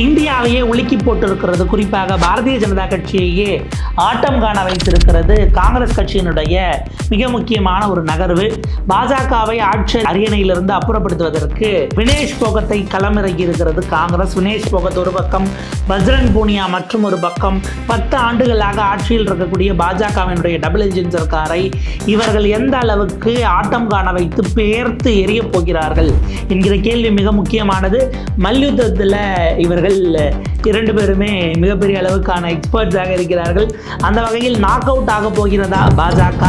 இந்தியாவையே உலுக்கி போட்டிருக்கிறது. குறிப்பாக பாரதிய ஜனதா கட்சியையே ஆட்டம் காண வைத்திருக்கிறது காங்கிரஸ் கட்சியினுடைய மிக முக்கியமான ஒரு நகர்வு. பாஜகவை ஆட்சி அரியணையிலிருந்து அப்புறப்படுத்துவதற்கு வினேஷ் போகத்தை களமிறங்கி இருக்கிறது காங்கிரஸ். வினேஷ் போகத் ஒரு பக்கம் பஜ்ரங் பூனியா மற்றும் ஒரு பக்கம். பத்து ஆண்டுகளாக ஆட்சியில் இருக்கக்கூடிய பாஜகவினுடைய டபுள் இன்ஜின் சர்க்காரை இவர்கள் எந்த அளவுக்கு ஆட்டம் காண வைத்து பெயர்த்து எரிய போகிறார்கள் என்கிற கேள்வி மிக முக்கியமானது. மல்யுத்தத்தில் இவர்கள் இரண்டு பேருமே மிகப்பெரிய அளவுக்கான எக்ஸ்பர்ட்ஸாக இருக்கிறார்கள். அந்த வகையில் நாக் அவுட் ஆக போகிறதா? பாஜக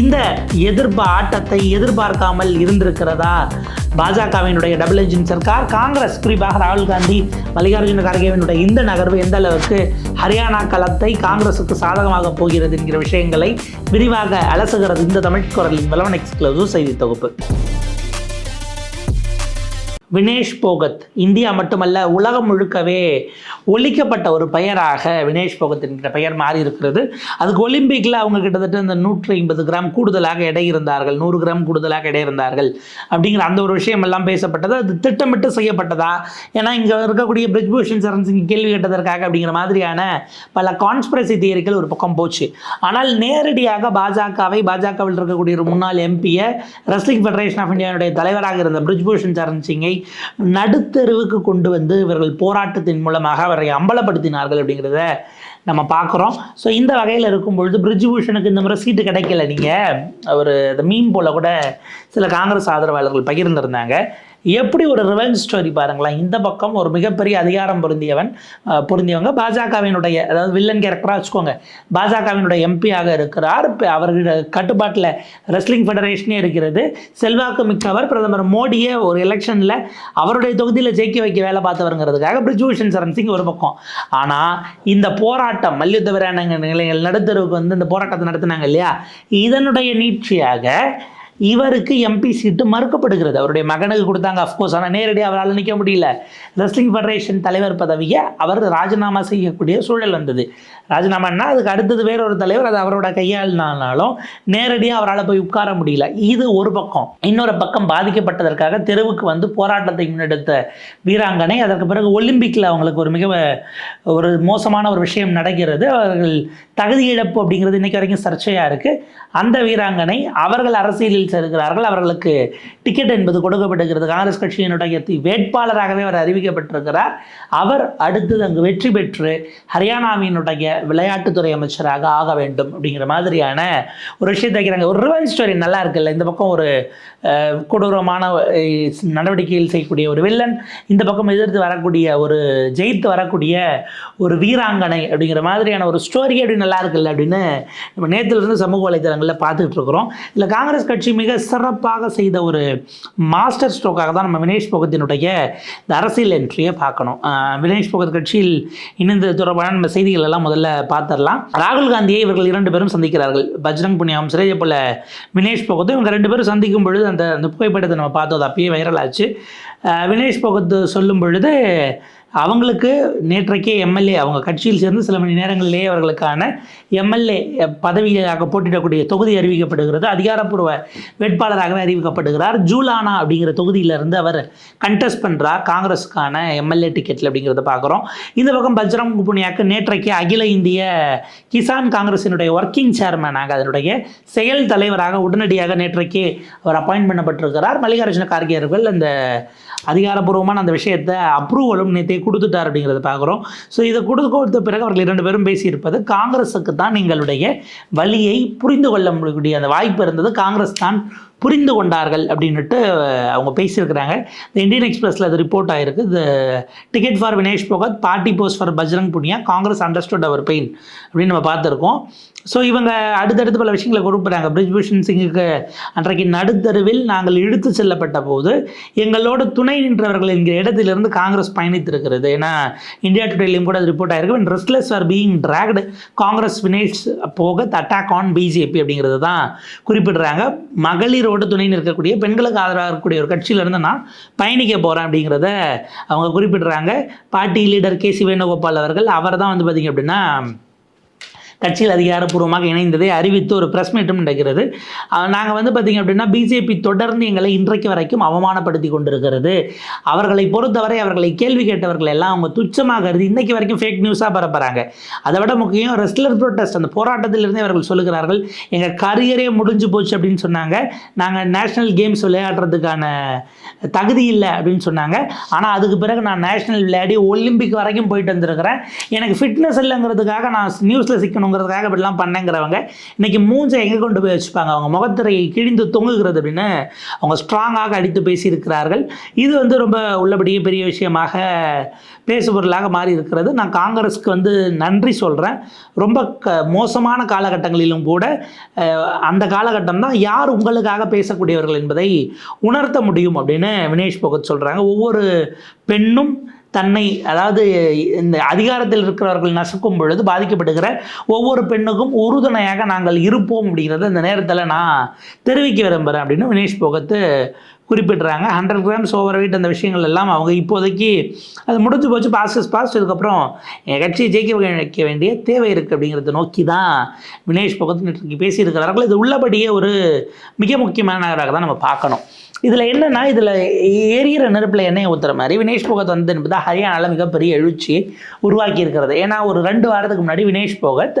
இந்த எதிர்ப்பு ஆட்டத்தை எதிர்பார்க்காமல் இருந்திருக்கிறதா? பாஜகவினுடைய டபுள் இன்ஜின் சர்க்கார் காங்கிரஸ் குறிப்பாக ராகுல் காந்தி மல்லிகார்ஜுன கார்கேவினுடைய இந்த நகர்வு எந்த அளவுக்கு ஹரியானா களத்தை காங்கிரஸுக்கு சாதகமாக போகிறது என்கிற விஷயங்களை விரிவாக அலசுகிறது இந்த தமிழ் குரலின் வளவன் எக்ஸ்க்ளூசிவ் செய்தி தொகுப்பு. வினேஷ் போகத் இந்தியா மட்டுமல்ல உலகம் முழுக்கவே ஒழிக்கப்பட்ட ஒரு பெயராக வினேஷ் போகத் என்கிற பெயர் மாறி இருக்கிறது அதுக்கு ஒலிம்பிக்கில் அவங்க கிட்டத்தட்ட இந்த நூற்றி ஐம்பது கிராம் கூடுதலாக எடை இருந்தார்கள் நூறு கிராம் கூடுதலாக எடை இருந்தார்கள் அப்படிங்கிற அந்த ஒரு விஷயம் எல்லாம் பேசப்பட்டது. அது திட்டமிட்டு செய்யப்பட்டதா? ஏன்னா இங்கே இருக்கக்கூடிய பிரிஜ்பூஷன் சரண் சிங் கேள்வி கேட்டதற்காக அப்படிங்கிற மாதிரியான பல கான்ஸ்பிரசி தியரிகள் ஒரு பக்கம் போச்சு. ஆனால் நேரடியாக பாஜகவை பாஜகவில் இருக்கக்கூடிய ஒரு முன்னாள் எம்பியை ரெஸ்லிங் ஃபெடரேஷன் ஆஃப் இந்தியாவுடைய தலைவராக இருந்த பிரிஜ்பூஷன் சரண் சிங்கை நடுத்தெருவுக்கு கொண்டு வந்து இவர்கள் போராட்டத்தின் மூலமாக அவரை அம்பலப்படுத்தினார்கள் அப்படிங்கிறத நம்ம பார்க்குறோம். ஸோ இந்த வகையில் இருக்கும் பொழுது பிரிஜ்பூஷனுக்கு இந்த முறை சீட்டு கிடைக்கல. நீங்கள் ஒரு இந்த மீன் போல் கூட சில காங்கிரஸ் ஆதரவாளர்கள் பகிர்ந்திருந்தாங்க. எப்படி ஒரு ரிவெஞ்ச் ஸ்டோரி பாருங்களேன். இந்த பக்கம் ஒரு மிகப்பெரிய அதிகாரம் பொருந்தியவன் பொருந்தியவங்க. பாஜகவினுடைய அதாவது வில்லன் கேரக்டராக வச்சுக்கோங்க. பாஜகவினுடைய எம்பியாக இருக்கிறார். இப்போ அவர்கள் கட்டுப்பாட்டில் ரெஸ்லிங் ஃபெடரேஷனே இருக்கிறது. செல்வாக்கு மிக்கவர். பிரதமர் மோடியை ஒரு எலெக்ஷனில் அவருடைய தொகுதியில் ஜெயிக்க வைக்க வேலை பார்த்தவருங்கிறதுக்காக பிரிஜூஷன் சரண் சிங் ஒரு பக்கம். ஆனால் இந்த போராட்டம் மல்யுத்த வீராணங்க நிலையங்கள் நடுத்தருவுக்கு வந்து இந்த போராட்டத்தை நடத்தினாங்க இல்லையா? இதனுடைய நீட்சியாக இவருக்கு எம்பி சீட்டு மறுக்கப்படுகிறது. அவருடைய மகனுக்கு கொடுத்தாங்க அஃப்கோர்ஸ் ஆனால் நேரடியாக அவரால் நிற்க முடியல. ரெஸ்லிங் ஃபெடரேஷன் தலைவர் பதவியை அவர் ராஜினாமா செய்யக்கூடிய சூழல் வந்தது. ராஜினாமான்னா அதுக்கு அடுத்தது வேற ஒரு தலைவர் அது அவரோட கையாளினாலும் நேரடியாக அவரால் போய் உட்கார முடியல. இது ஒரு பக்கம். இன்னொரு பக்கம் பாதிக்கப்பட்டதற்காக தெருவுக்கு வந்து போராட்டத்தை முன்னெடுத்த வீராங்கனை அதற்கு பிறகு ஒலிம்பிக்கில் அவங்களுக்கு ஒரு மிக ஒரு மோசமான ஒரு விஷயம் நடக்கிறது. அவர்கள் தகுதி இழப்பு அப்படிங்கிறது இன்னைக்கு வரைக்கும் சர்ச்சையாக இருக்குது அந்த வீராங்கனை அவர்கள் அரசியலில் சேர்கிறார்கள் அவர்களுக்கு டிக்கெட் என்பது கொடுக்கப்படுகிறது. காங்கிரஸ் கட்சியினுடைய வேட்பாளராகவே அவர் அறிவிக்கப்பட்டிருக்கிறார். அவர் அடுத்தது அங்கு வெற்றி பெற்று ஹரியானாவினுடைய விளையாட்டுத்துறை அமைச்சராக ஆக வேண்டும் அப்படிங்கிற மாதிரியான ஒரு விஷயத்தை வைக்கிறாங்க. ஒரு ரிவெஞ்ச் ஸ்டோரி நல்லா இருக்குல்ல? இந்த பக்கம் ஒரு கொடூரமான நடவடிக்கையில் செய்யக்கூடிய ஒரு வில்லன் இந்த பக்கம் எதிர்த்து வரக்கூடிய ஒரு ஜெயித்து வரக்கூடிய ஒரு வீராங்கனை அப்படிங்கிற மாதிரியான ஒரு ஸ்டோரி அப்படி நல்லா இருக்குல்ல அப்படின்னு நம்ம நேற்றுலேருந்து சமூக வலைதளங்களில் பார்த்துட்டு இருக்கிறோம். இல்லை காங்கிரஸ் கட்சி மிக சிறப்பாக செய்த ஒரு மாஸ்டர் ஸ்ட்ரோக்காக தான் நம்ம வினேஷ் போகத்தினுடைய இந்த அரசியல் என்ட்ரியை பார்க்கணும். வினேஷ் போகத் கட்சியில் இணைந்த தொடர்பான நம்ம செய்திகள் எல்லாம் முதல்ல பார்த்துடலாம். ராகுல் காந்தியை இவர்கள் இரண்டு பேரும் சந்திக்கிறார்கள். பஜ்ரங் புனியாவும் சிறைய போல போல் வினேஷ் போகத்தும் இவங்க ரெண்டு பேரும் சந்திக்கும் பொழுது அந்த அந்த புகைப்படத்தை நம்ம பார்த்தோம். அது அப்பயே வைரல் ஆச்சு. வினேஷ் போகத்து சொல்லும் பொழுது அவங்களுக்கு நேற்றைக்கே எம்எல்ஏ அவங்க கட்சியில் சேர்ந்து சில மணி நேரங்களிலேயே அவர்களுக்கான எம்எல்ஏ பதவியாக போட்டியிடக்கூடிய தொகுதி அறிவிக்கப்படுகிறது. அதிகாரப்பூர்வ வேட்பாளராகவே அறிவிக்கப்படுகிறார். ஜூலானா அப்படிங்கிற தொகுதியிலிருந்து அவர் கண்டெஸ்ட் பண்ணுறார் காங்கிரஸுக்கான எம்எல்ஏ டிக்கெட்டில் அப்படிங்கிறத பார்க்குறோம். இந்த பக்கம் பஜ்ரங் புனியாக்கு நேற்றைக்கு அகில இந்திய கிசான் காங்கிரஸினுடைய ஒர்க்கிங் சேர்மனாக அதனுடைய செயல் தலைவராக உடனடியாக நேற்றைக்கு அவர் அப்பாயின்ட் பண்ணப்பட்டிருக்கிறார். மல்லிகார்ஜுன கார்கே அவர்கள் அந்த அதிகாரப்பூர்வமான அந்த விஷயத்தை அப்ரூவலும் நேற்று கொடுத்துட்டார் அப்படிங்கிறத பார்க்குறோம். ஸோ இதை கொடுத்து கொடுத்த பிறகு அவர்கள் இரண்டு பேரும் பேசியிருப்பது காங்கிரஸுக்கு தான் நீங்களுடைய வழியை புரிந்து கொள்ள முடியக்கூடிய அந்த வாய்ப்பு இருந்தது. காங்கிரஸ் தான் புரிந்து கொண்டார்கள் அப்படின்னுட்டு அவங்க பேசியிருக்கிறாங்க. இந்த இந்தியன் எக்ஸ்பிரஸில் அது ரிப்போர்ட் ஆயிருக்கு. இது ticket for Vinesh Phogat party post for Bajrang Punia Congress understood our pain அப்படின்னு நம்ம பார்த்துருக்கோம். ஸோ இவங்க அடுத்தடுத்து பல விஷயங்களை கொடுப்புறாங்க பிரிஜ்பூஷன் சிங்குக்கு அன்றைக்கு நடுத்தருவில் நாங்கள் இழுத்து செல்லப்பட்ட போது எங்களோட துணை நின்றவர்கள் என்கிற இடத்திலிருந்து காங்கிரஸ் பயணித்திருக்கிறது. ஏன்னா இந்தியா டுடேலையும் கூட அது ரிப்போர்ட் ஆயிருக்கு. Wrestlers are being tracked Congress Vinesh போக அட்டாக் ஆன் பிஜேபி அப்படிங்கிறது தான் குறிப்பிடுறாங்க. மகளிரோடு துணை நிற்கக்கூடிய பெண்களுக்கு ஆதரவாக இருக்கக்கூடிய ஒரு கட்சியிலேருந்து நான் பயணிக்க போகிறேன் அப்படிங்கிறத அவங்க குறிப்பிடுறாங்க. Party leader K C Venugopal அவர்கள் அவர் தான் வந்து பார்த்திங்க அப்படின்னா கட்சியில் அதிகாரப்பூர்வமாக இணைந்ததை அறிவித்து ஒரு ப்ரெஸ் மீட்டும் நடக்கிறது. நாங்கள் வந்து பார்த்திங்க அப்படின்னா பிஜேபி தொடர்ந்து எங்களை இன்றைக்கு வரைக்கும் அவமானப்படுத்தி கொண்டிருக்கிறது. அவர்களை பொறுத்தவரை அவர்களை கேள்வி கேட்டவர்கள் எல்லாம் அவங்க துச்சமாக கருதி இன்றைக்கு வரைக்கும் ஃபேக் நியூஸாக பரப்புகிறாங்க அதை விட முக்கியம் ரெஸ்லர் ப்ரொட்டஸ்ட் அந்த போராட்டத்திலிருந்தே அவர்கள் சொல்லுகிறார்கள் எங்கள் கரியரே முடிஞ்சு போச்சு அப்படின்னு சொன்னாங்க. நாங்கள் நேஷ்னல் கேம்ஸ் விளையாடுறதுக்கான தகுதி இல்லை அப்படின்னு சொன்னாங்க. ஆனால் அதுக்கு பிறகு நான் நேஷ்னல் விளையாடி ஒலிம்பிக் வரைக்கும் போயிட்டு வந்திருக்கிறேன். எனக்கு ஃபிட்னஸ் இல்லைங்கிறதுக்காக நான் நியூஸில் சிக்கணும். சிக்கணுங்கிறதுக்காக இப்படிலாம் பண்ணேங்கிறவங்க இன்றைக்கி மூஞ்சை எங்கே கொண்டு போய் வச்சுப்பாங்க? அவங்க முகத்திரையை கிழிந்து தொங்குகிறது அப்படின்னு அவங்க ஸ்ட்ராங்காக அடித்து பேசியிருக்கிறார்கள். இது வந்து ரொம்ப உள்ளபடியே பெரிய விஷயமாக பேசுபொருளாக மாறி இருக்கிறது நான் காங்கிரஸுக்கு வந்து நன்றி சொல்கிறேன் ரொம்ப க மோசமான காலகட்டங்களிலும் கூட அந்த காலகட்டம் தான் யார் உங்களுக்காக பேசக்கூடியவர்கள் என்பதை உணர்த்த முடியும் அப்படின்னு வினேஷ் போகத் சொல்கிறாங்க ஒவ்வொரு பெண்ணும் தன்னை அதாவது இந்த அதிகாரத்தில் இருக்கிறவர்கள் நசுக்கும் பொழுது பாதிக்கப்படுகிற ஒவ்வொரு பெண்ணுக்கும் உறுதுணையாக நாங்கள் இருப்போம் அப்படிங்கிறத இந்த நேரத்தில் நான் தெரிவிக்க விரும்புகிறேன் அப்படின்னு வினேஷ் போகத்து குறிப்பிடுறாங்க. ஹண்ட்ரட் கிராம்ஸ் ஓவர் வெயிட் அந்த விஷயங்கள் எல்லாம் அவங்க இப்போதைக்கு அது முடிஞ்சு போச்சு பாஸ் பாஸ்ட் இதுக்கப்புறம் என் கட்சியை ஜெயிக்க வைக்க வேண்டிய தேவை இருக்குது அப்படிங்கிறத நோக்கி தான் வினேஷ் போகத் நேற்றைக்கு பேசியிருக்கிறார்கள். இது உள்ளபடியே ஒரு மிக முக்கியமான நகராக தான் நம்ம பார்க்கணும். இதில் என்னென்னா இதில் எரியிற நெருப்பில் எண்ணெய் ஊற்றுற மாதிரி வினேஷ் போகத் வந்து என்பது ஹரியானாவில் மிகப்பெரிய எழுச்சி உருவாக்கி இருக்கிறது ஏன்னா ஒரு ரெண்டு வாரத்துக்கு முன்னாடி வினேஷ் போகத்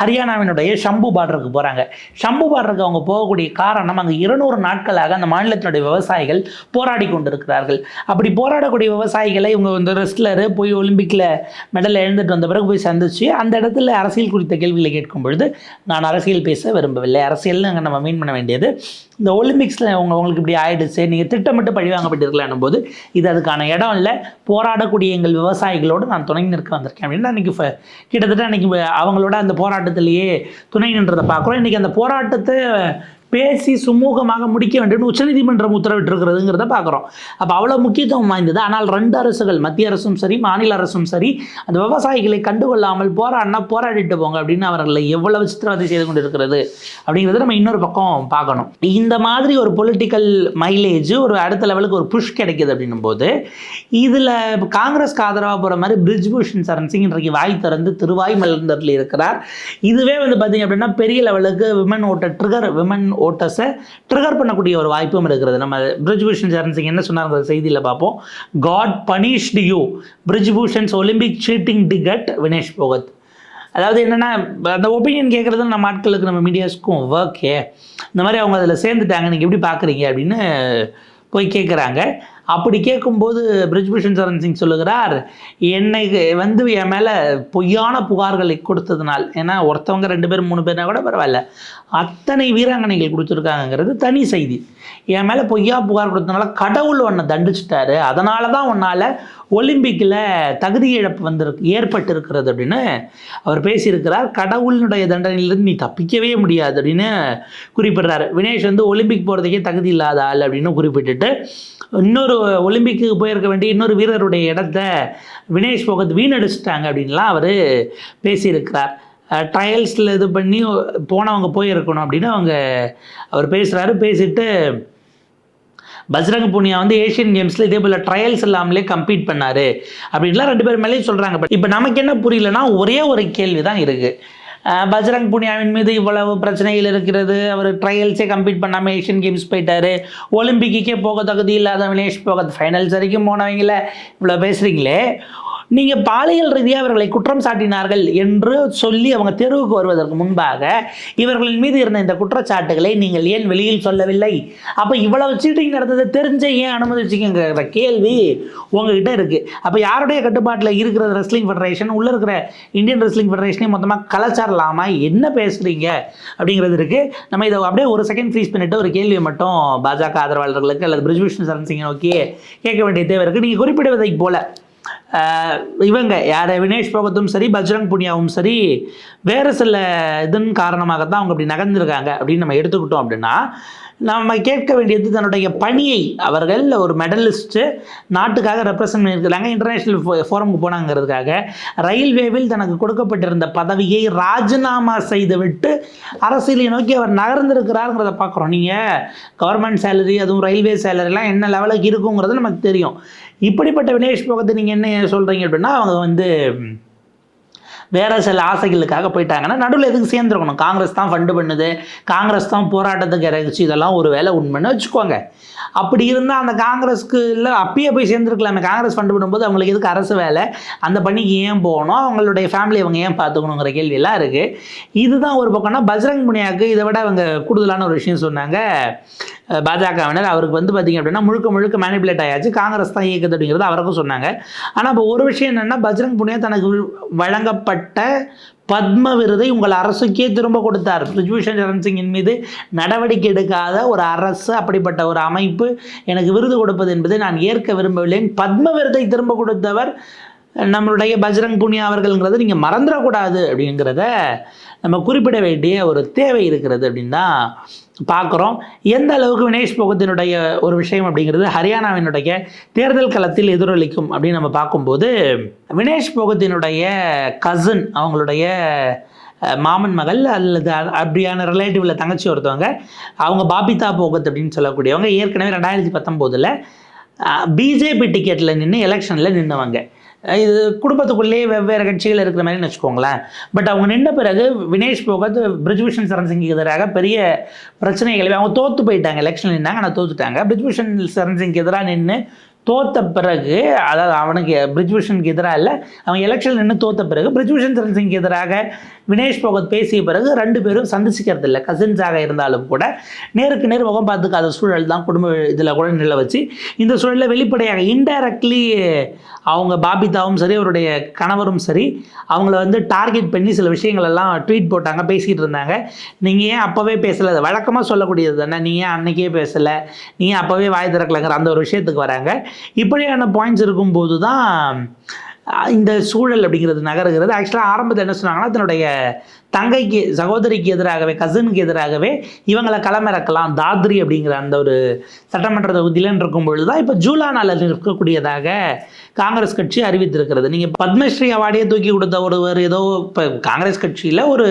ஹரியானாவினுடைய ஷம்பு பார்டருக்கு போகிறாங்க ஷம்பு பார்டருக்கு அவங்க போகக்கூடிய காரணம் அங்கே இருநூறு நாட்களாக அந்த மாநிலத்தினுடைய விவசாயிகள் போராடி கொண்டிருக்கிறார்கள். அப்படி போராடக்கூடிய விவசாயிகளை இவங்க வந்து ரெஸ்லரு போய் ஒலிம்பிக்கில் மெடல் எழுந்துட்டு வந்த பிறகு போய் சந்திச்சு அந்த இடத்துல அரசியல் குறித்த கேள்விகளை கேட்கும் பொழுது நான் அரசியல் பேச விரும்பவில்லை. அரசியல்னு அங்கே நம்ம மீன் பண்ண வேண்டியது இந்த ஒலிம்பிக்ஸில் அவங்க உங்களுக்கு இப்படி ஆயிடுச்சு நீங்கள் திட்டமிட்டு பழி வாங்கப்பட்டிருக்கலாம் போது இது அதுக்கான இடம் இல்லை. போராடக்கூடிய எங்கள் விவசாயிகளோடு நான் துணை நிற்க வந்திருக்கேன். அப்படின்னு அன்றைக்கி கிட்டத்தட்ட அன்றைக்கி அவங்களோட அந்த போராட்டத்திலேயே துணை நின்றதை பார்க்குறோம். இன்றைக்கி அந்த போராட்டத்தை பேசி சுமூகமாக முடிக்க வேண்டும்னு உச்சநீதிமன்றம் உத்தரவிட்டிருக்கிறதுங்கிறத பார்க்குறோம். அப்போ அவ்வளோ முக்கியத்துவம் வாய்ந்தது. ஆனால் ரெண்டு அரசுகள் மத்திய அரசும் சரி மாநில அரசும் சரி அந்த விவசாயிகளை கண்டுகொள்ளாமல் போராடினா போராடிட்டு போங்க அப்படின்னு அவர்களை எவ்வளவு சித்திரவதை செய்து கொண்டிருக்கிறது அப்படிங்கிறத நம்ம இன்னொரு பக்கம் பார்க்கணும். இந்த மாதிரி ஒரு பொலிட்டிக்கல் மைலேஜ் ஒரு அடுத்த லெவலுக்கு ஒரு புஷ் கிடைக்குது அப்படின்னும் போது இதில் காங்கிரஸ்க்கு ஆதரவாக போகிற மாதிரி பிரிஜ்பூஷன் சரண் சிங் இன்றைக்கு வாய் திறந்து திருவாய் மலர்ந்தரில் இருக்கிறார். இதுவே வந்து பார்த்தீங்க அப்படின்னா பெரிய லெவலுக்கு விமன் ஓட்ட ட்ரிகர் விமன் ஓட்டர்ஸை ட்ரிகர் பண்ணக்கூடிய ஒரு வாய்ப்பும் இருக்கிறது. நம்ம பிரிஜ்பூஷன் சரண் சிங் என்ன சொன்னாங்க செய்தியில் பார்ப்போம். God punished you பிரிஜ்பூஷன்ஸ் Olympic cheating ticket Vinesh Phogat. அதாவது என்னென்னா அந்த ஒப்பீனியன் கேட்குறது நம்ம ஆட்களுக்கு நம்ம மீடியாஸ்க்கும் ஒர்க்கே இந்த மாதிரி அவங்க அதில் சேர்ந்துட்டாங்க. நீங்கள் எப்படி பார்க்குறீங்க அப்படின்னு போய் கேட்குறாங்க அப்படி கேட்கும்போது பிரிஜ்பூஷன் சரண் சிங் சொல்லுகிறார் என்னை வந்து என் மேலே பொய்யான புகார்களை கொடுத்ததுனால் ஏன்னா ஒருத்தவங்க ரெண்டு பேர் மூணு பேர்னா கூட பரவாயில்ல அத்தனை வீராங்கனைகள் கொடுத்துருக்காங்கங்கிறது தனி செய்தி. என் மேலே பொய்யா புகார் கொடுத்ததுனால கடவுள் உன்னை தண்டிச்சிட்டாரு. அதனால தான் உன்னால் ஒலிம்பிக்கில் தகுதி இழப்பு வந்திருக்கு ஏற்பட்டிருக்கிறது அப்படின்னு அவர் பேசியிருக்கிறார். கடவுளினுடைய தண்டனையிலிருந்து நீ தப்பிக்கவே முடியாது அப்படின்னு குறிப்பிடுறாரு. வினேஷ் வந்து ஒலிம்பிக் போகிறதுக்கே தகுதி இல்லாத ஆள் அப்படின்னு குறிப்பிட்டுட்டு இன்னொரு ஒலிம்பிக்கு போயிருக்க வேண்டிய இன்னொரு வீரருடைய இடத்த வினேஷ் போகத் வீணடிச்சிட்டாங்க அப்படின்லாம் அவர் பேசியிருக்கிறார். ட்ரையல்ஸில் இது பண்ணி போனவங்க போயிருக்கணும் அப்படின்னு அவங்க அவர் பேசுகிறாரு பேசிட்டு பஜ்ரங் புனியா வந்து ஏஷியன் கேம்ஸில் இதே போல் ட்ரையல்ஸ் இல்லாமலே கம்ப்ளீட் பண்ணார் அப்படின்லாம் ரெண்டு பேர் மேலேயும் சொல்கிறாங்க இப்போ நமக்கு என்ன புரியலன்னா ஒரே ஒரு கேள்வி தான் இருக்குது பஜ்ரங் புனியாவின் மீது இவ்வளவு பிரச்சனைகள் இருக்கிறது. அவர் ட்ரையல்ஸே கம்ப்ளீட் பண்ணாமல் ஏஷியன் கேம்ஸ் போயிட்டாரு. ஒலிம்பிக்கே போக தகுதி இல்லாத வினேஷ் போக ஃபைனல்ஸ் வரைக்கும் போனவங்கள இவ்வளோ பேசுகிறீங்களே நீங்கள் பாலியல் ரீதியாக அவர்களை குற்றம் சாட்டினார்கள் என்று சொல்லி அவங்க தெருவுக்கு வருவதற்கு முன்பாக இவர்களின் மீது இருந்த இந்த குற்றச்சாட்டுகளை நீங்கள் ஏன் வெளியில் சொல்லவில்லை? அப்போ இவ்வளவு சீட்டிங் நடந்ததை தெரிஞ்ச ஏன் அனுமதிச்சிங்கிற கேள்வி உங்ககிட்ட இருக்குது அப்போ யாருடைய கட்டுப்பாட்டில் இருக்கிற ரெஸ்லிங் ஃபெடரேஷன் உள்ளே இருக்கிற இந்தியன் ரெஸ்லிங் ஃபெடரேஷனையும் மொத்தமாக கலாச்சாரலாமா? என்ன பேசுகிறீங்க அப்படிங்கிறது இருக்குது நம்ம இதை அப்படியே ஒரு செகண்ட் ஃப்ரீஸ் பண்ணிவிட்டு ஒரு கேள்வியை மட்டும் பாஜக ஆதரவாளர்களுக்கு அல்லது பிரிஜ்பூஷன் சரண் சிங்கை நோக்கி கேட்க வேண்டிய தேவை இருக்குது நீங்கள் குறிப்பிடுவதைப் போல இவங்க யார்? வினேஷ் போகத்தும் சரி பஜ்ரங் புனியாவும் சரி வேறு சில இதன் காரணமாக தான் அவங்க அப்படி நகர்ந்திருக்காங்க அப்படின்னு நம்ம எடுத்துக்கிட்டோம் அப்படின்னா நம்ம கேட்க வேண்டியது தன்னுடைய பணியை. அவர்கள் ஒரு மெடலிஸ்ட்டு நாட்டுக்காக ரெப்ரசன்ட் பண்ணியிருக்கிறாங்க இன்டர்நேஷ்னல் ஃபோரமுக்கு போனாங்கிறதுக்காக. ரயில்வேவில் தனக்கு கொடுக்கப்பட்டிருந்த பதவியை ராஜினாமா செய்துவிட்டு அரசியலை நோக்கி அவர் நகர்ந்திருக்கிறாருங்கிறத பார்க்குறோம். நீங்கள் கவர்மெண்ட் சேலரி அதுவும் ரயில்வே சேலரிலாம் என்ன லெவலுக்கு இருக்குங்கிறது நமக்கு தெரியும். இப்படிப்பட்ட வினேஷ் போகத்தை நீங்கள் என்ன சொல்கிறீங்க அப்படின்னா அவங்க வந்து வேறு சில ஆசைகளுக்காக போயிட்டாங்கன்னா நடுவில் எதுக்கு சேர்ந்துருக்கணும்? காங்கிரஸ் தான் ஃபண்டு பண்ணுது. காங்கிரஸ் தான் போராட்டத்துக்கு இறங்குச்சு. இதெல்லாம் ஒரு வேலை உண்மைன்னு வச்சுக்கோங்க. அப்படி இருந்தால் அந்த காங்கிரஸ்க்கு இல்லை அப்பயே போய் சேர்ந்துருக்கலாமே. காங்கிரஸ் ஃபண்டு பண்ணும்போது அவங்களுக்கு எதுக்கு அரசு வேலை? அந்த பணிக்கு ஏன் போகணும்? அவங்களுடைய ஃபேமிலி அவங்க ஏன் பார்த்துக்கணுங்கிற கேள்வியெல்லாம் இருக்குது இதுதான் ஒரு பக்கம்னா பஜ்ரங் புனியாவுக்கு இதை விட அவங்க கூடுதலான ஒரு விஷயம் சொன்னாங்க. பாஜகவினர். அவருக்கு வந்து பார்த்திங்க அப்படின்னா முழுக்க முழுக்க மேனிபுலேட் ஆயாச்சு. காங்கிரஸ் தான் இயக்குது அப்படிங்கிறது அவருக்கும் சொன்னாங்க. ஆனால் இப்போ ஒரு விஷயம் என்னென்னா பஜ்ரங் புனியா தனக்கு வழங்கப்பட்ட பத்ம விருதை உங்கள் அரசுக்கே திரும்ப கொடுத்தார். பிரிஜ்பூஷன் சரண்சிங்கின் மீது நடவடிக்கை எடுக்காத ஒரு அரசு அப்படிப்பட்ட ஒரு அமைப்பு எனக்கு விருது கொடுப்பது என்பதை நான் ஏற்க விரும்பவில்லை. பத்ம விருதை திரும்ப கொடுத்தவர் நம்மளுடைய பஜ்ரங் புனியா அவர்கள்ங்கிறத நீங்கள் மறந்துடக்கூடாது அப்படிங்கிறத நம்ம குறிப்பிட வேண்டிய ஒரு தேவை இருக்கிறது அப்படின்னு தான் பார்க்குறோம். எந்த அளவுக்கு வினேஷ் போகத்தினுடைய ஒரு விஷயம் அப்படிங்கிறது ஹரியானாவினுடைய தேர்தல் களத்தில் எதிரொலிக்கும் அப்படின்னு நம்ம பார்க்கும்போது வினேஷ் போகத்தினுடைய கசின் அவங்களுடைய மாமன் மகள் அல்லது அப்படியான ரிலேட்டிவில் தங்கச்சி ஒருத்தவங்க அவங்க பாபிதா போகத் அப்படின்னு சொல்லக்கூடியவங்க. ஏற்கனவே ரெண்டாயிரத்தி பத்தொம்போதில் பிஜேபி டிக்கெட்டில் நின்று எலெக்ஷனில் நின்றவங்க இது குடும்பத்துக்குள்ளேயே வெவ்வேறு கட்சிகள் இருக்கிற மாதிரின்னு வச்சுக்கோங்களேன். பட் அவங்க நின்ற பிறகு வினேஷ் போகத் பிரிஜ்பூஷன் சரண்சிங்க்கு எதிராக பெரிய பிரச்சனைகளை அவங்க தோற்று போயிட்டாங்க. எலெக்ஷன் நின்னாங்க ஆனால் தோத்துட்டாங்க. பிரிஜ்பூஷன் சரண் சிங்க்கு எதிராக நின்று தோத்த பிறகு அதாவது அவனுக்கு பிரிஜ்பூஷனுக்கு எதிராக இல்லை அவன் எலெக்ஷன் நின்று தோத்த பிறகு பிரிஜ்பூஷன் சரண் சிங்க்கு எதிராக வினேஷ் போகத் பேசிய பிறகு ரெண்டு பேரும் சந்திச்சிக்கிறதில்ல. கசின்ஸாக இருந்தாலும் கூட நேருக்கு நேர் முகம் பார்த்துக்காத சூழல் தான் குடும்ப இதில் கூட நில வச்சு. இந்த சூழலில் வெளிப்படையாக இன்டைரக்ட்லி அவங்க பாபிதாவும் சரி அவருடைய கணவரும் சரி அவங்கள வந்து டார்கெட் பண்ணி சில விஷயங்கள் எல்லாம் ட்வீட் போட்டாங்க பேசிகிட்டு இருந்தாங்க. நீங்கள் ஏன் அப்போவே பேசலை? அது வழக்கமாக சொல்லக்கூடியது தானே. நீ ஏன் அன்னைக்கே பேசலை? நீ ஏன் அப்போவே வாய் திறக்கலைங்கிற அந்த ஒரு விஷயத்துக்கு வராங்க. இப்படியான பாயிண்ட்ஸ் இருக்கும்போது தான் இந்த சூழல் அப்படிங்கிறது நகருகிறது. ஆக்சுவலாக ஆரம்பத்தில் என்ன சொன்னாங்கன்னா தன்னுடைய தங்கைக்கு சகோதரிக்கு எதிராகவே கசினுக்கு எதிராகவே இவங்களை களமிறக்கலாம். தாத்ரி அப்படிங்கிற அந்த ஒரு சட்டமன்ற தொகுதியிலன்னு இருக்கும் பொழுது தான் இப்போ ஜூலானால இருக்கக்கூடியதாக காங்கிரஸ் கட்சி அறிவித்திருக்கிறது. நீங்கள் பத்மஸ்ரீ அவார்டே தூக்கி கொடுத்த ஒருவர் ஏதோ இப்போ காங்கிரஸ் கட்சியில் ஒரு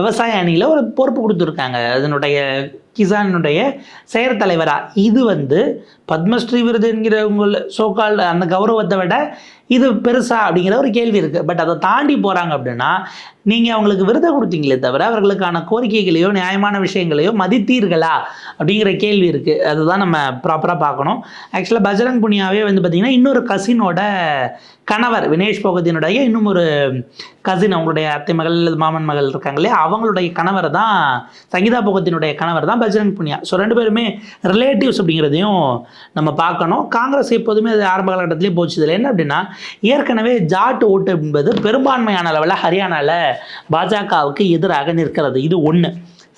விவசாய அணியில் ஒரு பொறுப்பு கொடுத்துருக்காங்க. அதனுடைய கிசானுடைய செயற்தலைவராக இது வந்து பத்மஸ்ரீ விருது என்கிற உங்கள் சோக்கால் அந்த கௌரவத்தை விட இது பெருசா அப்படிங்கிற ஒரு கேள்வி இருக்குது பட் அதை தாண்டி போகிறாங்க அப்படின்னா நீங்கள் அவங்களுக்கு விருதை கொடுத்தீங்களே தவிர அவர்களுக்கான கோரிக்கைகளையோ நியாயமான விஷயங்களையோ மதித்தீர்களா? அப்படிங்கிற கேள்வி இருக்குது அதுதான் நம்ம ப்ராப்பராக பார்க்கணும். ஆக்சுவலாக பஜரங் புனியாவே வந்து பார்த்திங்கன்னா இன்னொரு கசினோட கணவர் வினேஷ் போகத்தினுடைய இன்னும் ஒரு கசின் அவங்களுடைய அத்தை மகள் அல்லது மாமன் மகள் இருக்காங்களே அவங்களுடைய கணவர் தான் சங்கீதா போகத்தினுடைய கணவர் தான் பஜ்ரங் புனியா. ஸோ ரெண்டு பேருமே ரிலேட்டிவ்ஸ் அப்படிங்கிறதையும் நம்ம பார்க்கணும். காங்கிரஸ் எப்போதுமே அது ஆரம்ப காலகட்டத்திலே போச்சு இதில் என்ன அப்படின்னா ஏற்கனவே ஜாட் ஓட்டு என்பது பெரும்பான்மையான அளவில் ஹரியானாவில் பாஜகவுக்கு எதிராக நிற்கிறது. இது ஒன்று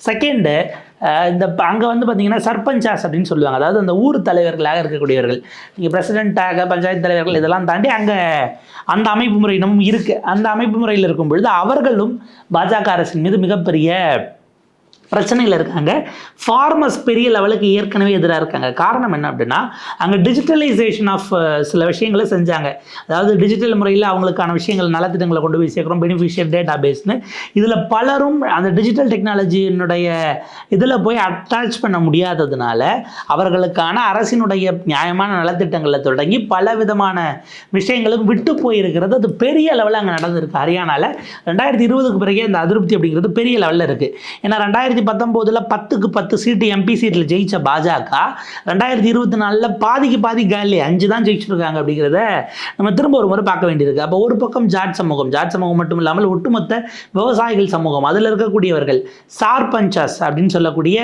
செகண்டு இந்த அங்கே வந்து பார்த்தீங்கன்னா சர்பஞ்சாஸ் அப்படின்னு சொல்லுவாங்க. அதாவது அந்த ஊர் தலைவர்களாக இருக்கக்கூடியவர்கள். நீங்கள் பிரசிடெண்ட்டாக பஞ்சாயத்து தலைவர்கள் இதெல்லாம் தாண்டி அங்கே அந்த அமைப்பு முறை இன்னமும் இருக்குது அந்த அமைப்பு முறையில் இருக்கும் பொழுது அவர்களும் பாஜக அரசின் மீது மிகப்பெரிய பிரச்சனையில் இருக்காங்க. ஃபார்மர்ஸ் பெரிய லெவலுக்கு ஏற்கனவே எதிராக இருக்காங்க. காரணம் என்ன அப்படின்னா அங்கே டிஜிட்டலைசேஷன் ஆஃப் சில விஷயங்களை செஞ்சாங்க. அதாவது டிஜிட்டல் முறையில் அவங்களுக்கான விஷயங்கள் நலத்திட்டங்களை கொண்டு போய் சேர்க்குறோம். பெனிஃபிஷியல் டேட்டா பேஸ்னு இதில் பலரும் அந்த டிஜிட்டல் டெக்னாலஜியினுடைய இதில் போய் அட்டாச் பண்ண முடியாததுனால அவர்களுக்கான அரசினுடைய நியாயமான நலத்திட்டங்களை தொடங்கி பல விதமான விஷயங்களும் விட்டு போயிருக்கிறது. அது பெரிய லெவலில் அங்கே நடந்திருக்கு. ஹரியானாவில் ரெண்டாயிரத்தி இருபதுக்கு பிறகே அந்த அதிருப்தி அப்படிங்கிறது பெரிய லெவலில் இருக்குது ஏன்னா ரெண்டாயிரத்தி பத்தொம்போதில் பத்துக்கு பத்து சீட்டு எம்பி சீட்டில் ஜெயிச்ச பாஜக ரெண்டாயிரத்தி இருபத்தி நாலில் பாதிக்கு பாதி காலி அஞ்சு தான் ஜெயிச்சிருக்காங்க அப்படிங்கிறத நம்ம திரும்ப ஒரு முறை பார்க்க வேண்டியிருக்கு. அப்போ ஒரு பக்கம் ஜாட் சமூகம் ஜாட் சமூகம் மட்டும் இல்லாமல் ஒட்டுமொத்த விவசாயிகள் சமூகம் அதில் இருக்கக்கூடியவர்கள் சார் பஞ்சாஸ் அப்படின்னு சொல்லக்கூடிய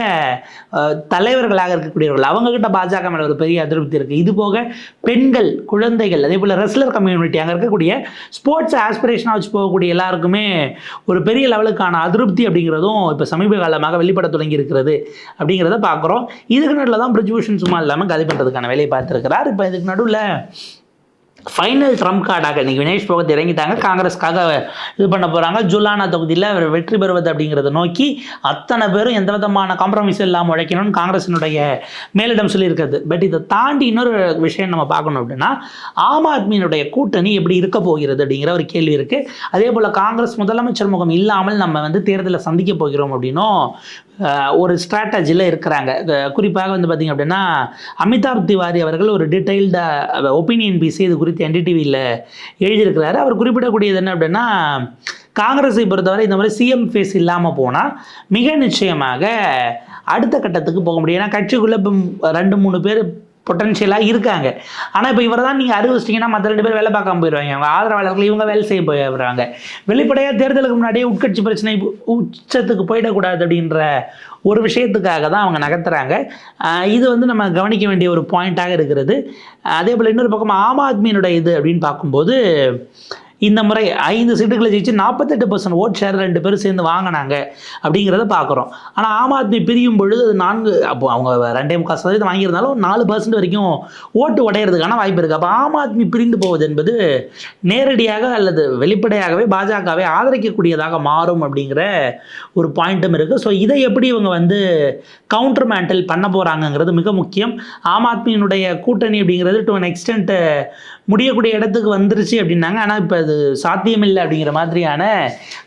தலைவர்களாக இருக்கக்கூடியவர்கள் அவங்கக்கிட்ட பாஜக மேலே ஒரு பெரிய அதிருப்தி இருக்குது இது போக பெண்கள் குழந்தைகள் அதே போல் ரெஸ்லர் கம்யூனிட்டி அங்கே இருக்கக்கூடிய ஸ்போர்ட்ஸ் ஆஸ்பிரேஷனாக வச்சு போகக்கூடிய எல்லாருக்குமே ஒரு பெரிய லெவலுக்கான அதிருப்தி அப்படிங்கிறதும் இப்போ சமீப காலமாக வெளிப்பட தொடங்கி இருக்கிறது அப்படிங்கிறத பார்க்குறோம். இதுக்கு நடுவில் தான் பிரிஜ்பூஷன் சும்மா இல்லாமல் காலி பண்ணுறதுக்கான வேலையை பார்த்துருக்கிறார். இப்போ இதுக்கு நடுவில் ஃபைனல் ட்ரம்ப் கார்டாக இன்றைக்கி வினேஷ் போகத் இறங்கிட்டாங்க. காங்கிரஸ்க்காக இது பண்ண போகிறாங்க ஜுலானா தொகுதியில் அவர் வெற்றி பெறுவது அப்படிங்கிறத நோக்கி அத்தனை பேரும் எந்த விதமான காம்ப்ரமைஸ் இல்லாமல் உழைக்கணும்னு காங்கிரஸினுடைய மேலிடம் சொல்லியிருக்கிறது. பட் இதை தாண்டி இன்னொரு விஷயம் நம்ம பார்க்கணும் அப்படின்னா ஆம் ஆத்மியினுடைய கூட்டணி எப்படி இருக்க போகிறது அப்படிங்கிற ஒரு கேள்வி இருக்குது அதே போல் காங்கிரஸ் முதலமைச்சர் முகம் இல்லாமல் நம்ம வந்து தேர்தலில் சந்திக்க போகிறோம் அப்படின்னும் ஒரு ஸ்ட்ராட்டஜியில் இருக்கிறாங்க. குறிப்பாக வந்து பார்த்திங்க அப்படின்னா அமிதாப் திவாரி அவர்கள் ஒரு டீட்டெயில்டாக ஒப்பீனியன் பீஸ் இது குறித்து என்டிடிவியில் எழுதியிருக்கிறாரு. அவர் குறிப்பிடக்கூடியது என்ன அப்படின்னா காங்கிரஸை பொறுத்தவரை இந்த மாதிரி சிஎம் ஃபேஸ் இல்லாமல் போனால் மிக நிச்சயமாக அடுத்த கட்டத்துக்கு போக முடியும். ஏன்னா கட்சிக்குள்ளே இப்போ ரெண்டு மூணு பேர் பொட்டன்ஷியலாக இருக்காங்க. ஆனால் இப்போ இவரை தான் நீங்கள் அறிவிச்சிட்டிங்கன்னா மற்ற ரெண்டு பேர் வேலை பார்க்காம போயிடுவாங்க அவங்க ஆதரவாளர்கள் இவங்க வேலை செய்ய போயிடுறாங்க வெளிப்படையாக தேர்தலுக்கு முன்னாடியே உட்கட்சி பிரச்சனை உச்சத்துக்கு போயிடக்கூடாது அப்படின்ற ஒரு விஷயத்துக்காக தான் அவங்க நகர்த்துறாங்க. இது வந்து நம்ம கவனிக்க வேண்டிய ஒரு பாயிண்ட்டாக இருக்கிறது. அதே போல் இன்னொரு பக்கம் ஆம் ஆத்மியினுடைய இது அப்படின்னு பார்க்கும்போது இந்த முறை ஐந்து சீட்டுகளை ஜெயிச்சு நாற்பத்தெட்டு பர்சன்ட் ஓட் ஷேர் ரெண்டு பேரும் சேர்ந்து வாங்கினாங்க அப்படிங்கிறத பார்க்குறோம் ஆனால் ஆம் ஆத்மி பிரியும் பொழுது அது நான்கு அப்போ அவங்க ரெண்டே முக்கால் சதவீதம் வாங்கியிருந்தாலும் நாலு பர்சன்ட் வரைக்கும் ஓட்டு உடையிறதுக்கான வாய்ப்பு இருக்குது அப்போ ஆம் ஆத்மி பிரிந்து போவது என்பது நேரடியாக அல்லது வெளிப்படையாகவே பாஜகவை ஆதரிக்கக்கூடியதாக மாறும் அப்படிங்கிற ஒரு பாயிண்ட்டும் இருக்குது ஸோ இதை எப்படி இவங்க வந்து கவுண்டர் மேண்டல் பண்ண போகிறாங்கங்கிறது மிக முக்கியம். ஆம் ஆத்மியினுடைய கூட்டணி அப்படிங்கிறது டு அன் எக்ஸ்டென்ட் முடியக்கூடிய இடத்துக்கு வந்துருச்சு அப்படின்னாங்க. ஆனால் இப்போ அது சாத்தியமில்லை அப்படிங்கிற மாதிரியான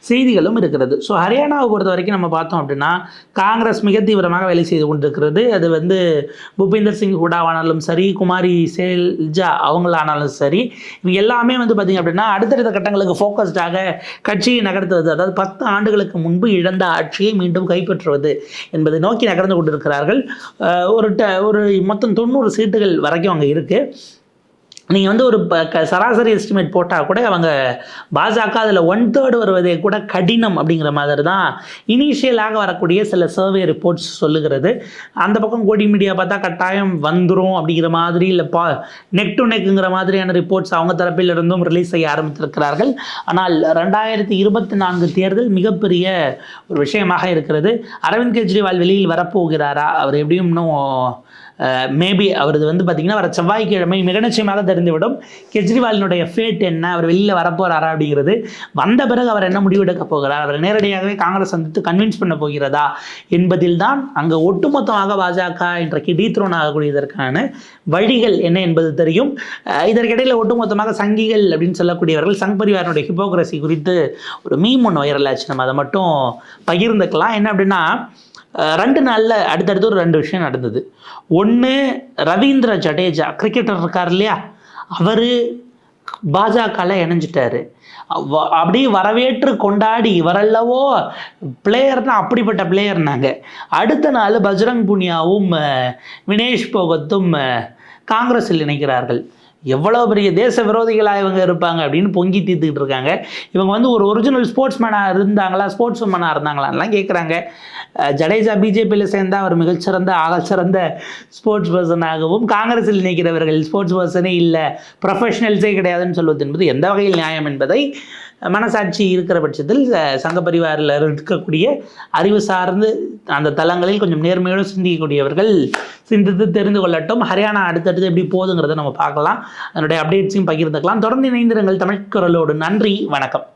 செய்திகளும் இருக்கிறது. ஸோ ஹரியானாவை பொறுத்த வரைக்கும் நம்ம பார்த்தோம் அப்படின்னா காங்கிரஸ் மிக தீவிரமாக வேலை செய்து கொண்டிருக்கிறது. அது வந்து பூபேந்தர் சிங் ஹூடாவானாலும் சரி குமாரி சேல்ஜா அவங்களானாலும் சரி இவங்க எல்லாமே வந்து பார்த்திங்க அப்படின்னா அடுத்தடுத்த கட்டங்களுக்கு ஃபோக்கஸ்டாக கட்சியை நகர்த்துவது அதாவது பத்து ஆண்டுகளுக்கு முன்பு இழந்த ஆட்சியை மீண்டும் கைப்பற்றுவது என்பதை நோக்கி நகர்ந்து கொண்டிருக்கிறார்கள். ஒரு ட ஒரு மொத்தம் தொண்ணூறு சீட்டுகள் வரைக்கும் அங்கே இருக்குது நீங்கள் வந்து ஒரு ப- க சராசரி எஸ்டிமேட் போட்டால் கூட அவங்க பாஜக அதில் ஒன் தேர்டு வருவதே கூட கடினம் அப்படிங்கிற மாதிரி தான் இனிஷியலாக வரக்கூடிய சில சர்வே ரிப்போர்ட்ஸ் சொல்லுகிறது. அந்த பக்கம் கோடி மீடியா பார்த்தா கட்டாயம் வந்துடும் அப்படிங்கிற மாதிரி இல்லை பா நெக் டு நெக்குங்கிற மாதிரியான ரிப்போர்ட்ஸ் அவங்க தரப்பில் இருந்தும் ரிலீஸ் செய்ய ஆரம்பித்திருக்கிறார்கள். ஆனால் ரெண்டாயிரத்தி இருபத்தி நான்கு தேர்தல் மிகப்பெரிய ஒரு விஷயமாக இருக்கிறது. அரவிந்த் கெஜ்ரிவால் வெளியில் வரப்போகிறாரா? அவர் எப்படியும் இன்னும் மேபி அவரது வந்து பார்த்திங்கன்னா வர செவ்வாய்க்கிழமை மிக நிச்சயமாக தெரிந்துவிடும். கெஜ்ரிவாலினுடைய ஃபேட் என்ன? அவர் வெளியில் வரப்போகிறாரா அப்படிங்கிறது. வந்த பிறகு அவர் என்ன முடிவெடுக்க போகிறார்? அவர் நேரடியாகவே காங்கிரஸ் சந்தித்து கன்வின்ஸ் பண்ண போகிறதா? என்பதில் தான் அங்கே ஒட்டுமொத்தமாக பாஜக இன்றைக்கு டீத்ரோன் ஆகக்கூடியதற்கான வழிகள் என்ன என்பது தெரியும். இதற்கிடையில் ஒட்டுமொத்தமாக சங்கிகள் அப்படின்னு சொல்லக்கூடியவர்கள் சங் பரிவாரனுடைய ஹிப்போக்ரஸி குறித்து ஒரு மீம் ஒன்று வைரலாச்சு நம்ம அதை மட்டும் பகிர்ந்துக்கலாம். என்ன அப்படின்னா ரெண்டு நாளில் அடுத்தடுத்து ஒரு ரெண்டு விஷயம் நடந்தது. ஒன்று ரவீந்திர ஜடேஜா கிரிக்கெட்டர் இருக்கார் இல்லையா? அவர் பாஜகவில் இணைஞ்சிட்டாரு. வ- அப்படியே வரவேற்று கொண்டாடி இவரல்லவோ பிளேயர்னா அப்படிப்பட்ட பிளேயர்னாங்க அடுத்த நாள் பஜ்ரங் புனியாவும் வினேஷ் போகத்தும் காங்கிரஸில் இணைக்கிறார்கள். எவ்வளோ பெரிய தேச விரோதிகளாக இவங்க இருப்பாங்க அப்படின்னு பொங்கி தீர்த்துக்கிட்டு இருக்காங்க. இவங்க வந்து ஒரு ஒரிஜினல் ஸ்போர்ட்ஸ் மேனாக இருந்தாங்களா ஸ்போர்ட்ஸ் உமனாக இருந்தாங்களான்லாம் கேட்குறாங்க ஜடேஜா பிஜேபியில் சேர்ந்தால் அவர் மிகச்சிறந்த ஆகச்சிறந்த ஸ்போர்ட்ஸ் பர்சனாகவும் காங்கிரஸில் நிற்கிறவர்கள் ஸ்போர்ட்ஸ் பர்சனே இல்லை ப்ரொஃபஷனல்ஸே கிடையாதுன்னு சொல்வது என்பது எந்த வகையில் நியாயம் என்பதை மனசாட்சி இருக்கிற பட்சத்தில் சங்க பரிவாரில் இருக்கக்கூடிய அறிவு சார்ந்து அந்த தளங்களில் கொஞ்சம் நேர்மையோடு சிந்திக்கக்கூடியவர்கள் சிந்தித்து தெரிந்து கொள்ளட்டும். ஹரியானா அடுத்தடுத்து எப்படி போகுதுங்கிறத நம்ம பார்க்கலாம். அதனுடைய அப்டேட்ஸையும் பகிர்ந்துக்கலாம். தொடர்ந்து இணைந்திருங்கள் தமிழ் குரலோடு நன்றி. வணக்கம்.